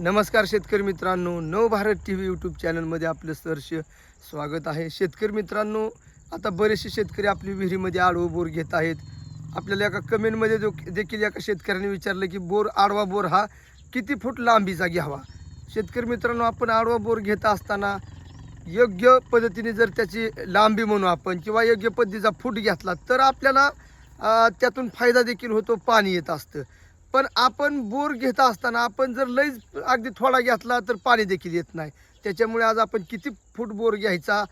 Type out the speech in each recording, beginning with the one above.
नमस्कार शेतकरी मित्रांनो नव भारत टी व्ही यूट्यूब चॅनलमध्ये आपलं सहर्ष स्वागत आहे. शेतकरी मित्रांनो आता बरेचसे शेतकरी आपली विहिरीमध्ये आडवं बोर घेत आहेत. आपल्याला एका कमेंटमध्ये जो देखील एका शेतकऱ्याने विचारलं की बोर आडवा बोर हा किती फूट लांबीचा घ्यावा? शेतकरी मित्रांनो आपण आडवा बोर घेत असताना योग्य पद्धतीने जर त्याची लांबी म्हणू आपण किंवा योग्य पद्धतीचा फूट घेतला तर आपल्याला त्यातून फायदा देखील होतो पाणी येत असतं. पण आपण बोर घेत असताना आपण जर लईच अगदी थोडा घेतला तर पाणी देखील येत नाही. त्याच्यामुळे आज आपण किती फूट बोर घ्यायचा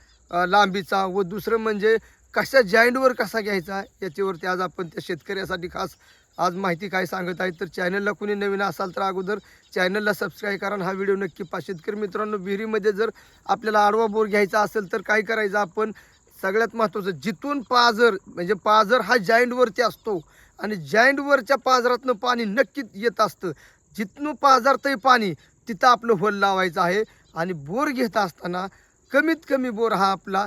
लांबीचा व दुसरं म्हणजे कशा जॉईंटवर कसा घ्यायचा याच्यावरती आज आपण त्या शेतकऱ्यासाठी खास आज माहिती काय सांगत आहे. तर चॅनलला कुणी नवीन असाल तर अगोदर चॅनलला सबस्क्राईब करा हा व्हिडिओ नक्की पा शेतकरी मित्रांनो विहिरीमध्ये जर आपल्याला आडवा बोर घ्यायचा असेल तर काय करायचं आपण? सगळ्यात महत्त्वाचं जिथून पाजर म्हणजे पाजर हा जॉईंटवरती असतो. आणि जॉईंटवरच्या पाजरातनं पाणी नक्कीच येत असतं. जिथनं पाजारतंय पाणी तिथं आपलं होल लावायचं आहे. आणि बोर घेत असताना कमीत कमी बोर हा आपला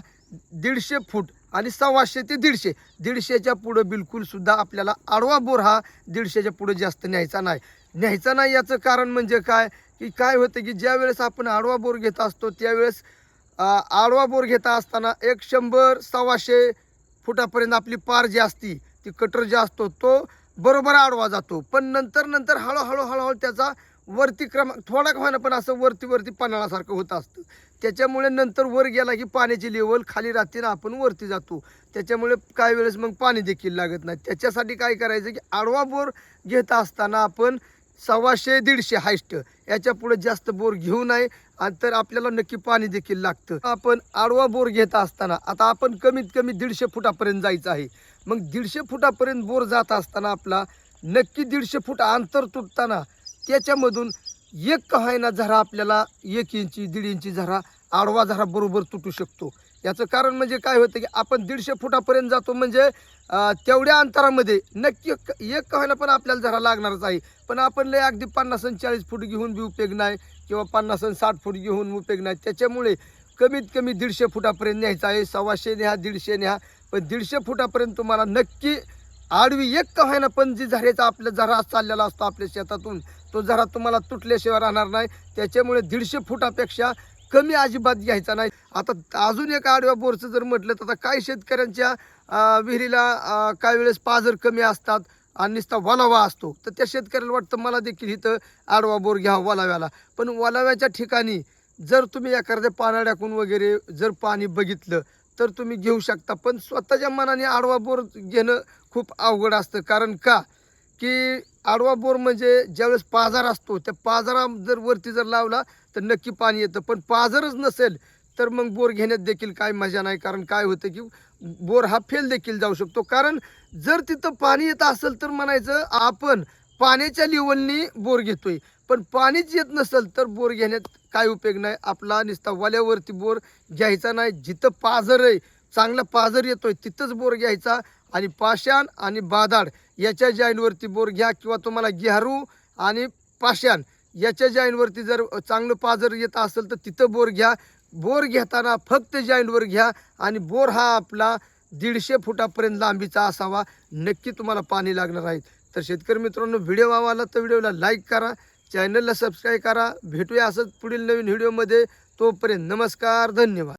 दीडशे फूट आणि सव्वाशे ते दीडशे दीडशेच्या पुढं बिलकुलसुद्धा आपल्याला आडवा बोर हा दीडशेच्या पुढं जास्त न्यायचा नाही. न्यायचा नाही याचं कारण म्हणजे काय? की काय होतं की ज्यावेळेस आपण आडवा बोर घेत असतो त्यावेळेस आडवा बोर घेता असताना एक शंभर सव्वाशे फुटापर्यंत आपली पार जी असती ती कटर जे असतो तो बरोबर आडवा जातो. पण नंतर नंतर हळूहळू हळूहळू त्याचा वरती क्रमांक थोडा का होईना पण असं वरती वरती पन्हाळासारखं होत असतं. त्याच्यामुळे नंतर वर गेला की पाण्याची लेवल खाली राहते ना आपण वरती जातो. त्याच्यामुळे काही वेळेस मग पाणी देखील लागत नाही. त्याच्यासाठी काय करायचं की आडवा बोर घेत असताना आपण सव्वाशे दीडशे हायस्ट याच्यापुढे जास्त बोर घेऊ नये आणि तर आपल्याला नक्की पाणी देखील लागतं. आपण आडवा बोर घेत असताना आता आपण कमीत कमी दीडशे फुटापर्यंत जायचं आहे. मग दीडशे फुटापर्यंत बोर जात असताना आपला नक्की दीडशे फूट अंतर तुटताना त्याच्यामधून एक कहायना झरा आपल्याला एक इंची दीड इंची झरा आडवा झरा बरोबर तुटू शकतो. याचं कारण म्हणजे काय होतं की आपण दीडशे फुटापर्यंत जातो म्हणजे तेवढ्या अंतरामध्ये नक्की एक एक पण आपल्याला जरा लागणारच आहे. पण आपण लय अगदी पन्नास आणि चाळीस फूट घेऊन बी उपयोग नाही किंवा पन्नास आणि साठ फूट घेऊन उपयोग नाही. त्याच्यामुळे कमीत कमी दीडशे फुटापर्यंत न्यायचं आहे सव्वाशे न्या दीडशे न्या. पण दीडशे फुटापर्यंत तुम्हाला नक्की आडवी एक का पण जी झऱ्याचा आपला झरा चाललेला असतो आपल्या शेतातून तो झरा तुम्हाला तुटल्याशिवाय राहणार नाही. त्याच्यामुळे दीडशे फुटापेक्षा कमी अजिबात घ्यायचा नाही. आता अजून एक आडव्या बोरचं जर म्हटलं तर आता काही शेतकऱ्यांच्या विहिरीला काही वेळेस पाजर कमी असतात आणि नुसता वलावा असतो. तर त्या शेतकऱ्याला वाटतं मला देखील इथं आडवा बोर घ्या वलाव्याला. पण वलाव्याच्या ठिकाणी जर तुम्ही एखाद्या पानाड्याकून वगैरे जर पाणी बघितलं तर तुम्ही घेऊ शकता. पण स्वतःच्या मनाने आडवा बोर घेणं खूप अवघड असतं. कारण का? की आडवा बोर म्हणजे ज्यावेळेस पाजार असतो त्या पाजारा जर वरती जर लावला तर नक्की पाणी येतं. पण पाजारच नसेल तर मग बोर घेण्यात देखील काय मजा नाही. कारण काय होतं की बोर हा फेल देखील जाऊ शकतो. कारण जर तिथं पाणी येत असेल तर म्हणायचं आपण पाण्याच्या लेवलनी बोर घेतोय. पण पाणीच येत नसेल तर बोर घेण्यात काय उपयोग नाही. आपला निस्ता वाल्यावरती बोर घ्यायचा नाही. जिथं पाझर आहे चांगला पाझर येतोय तिथंच बोर घ्यायचा. आणि पाषाण आणि बादाड याच्या जाईनवरती बोर घ्या किंवा तुम्हाला ग्यारू आणि पाषाण याच्या जाईनवरती जर चांगलं पाझर येत असेल तर तिथं बोर घ्या. बोर घेताना फक्त जाईनवर घ्या आणि बोर हा आपला दीडशे फुटापर्यंत लांबीचा असावा. नक्की तुम्हाला पाणी लागणार आहे. तर शेतकरी मित्रांनो व्हिडिओ आवडला तर व्हिडिओला लाईक करा चॅनलला सबस्क्राईब करा. भेटूया असंच पुढील नवीन व्हिडिओमध्ये. तोपर्यंत नमस्कार धन्यवाद.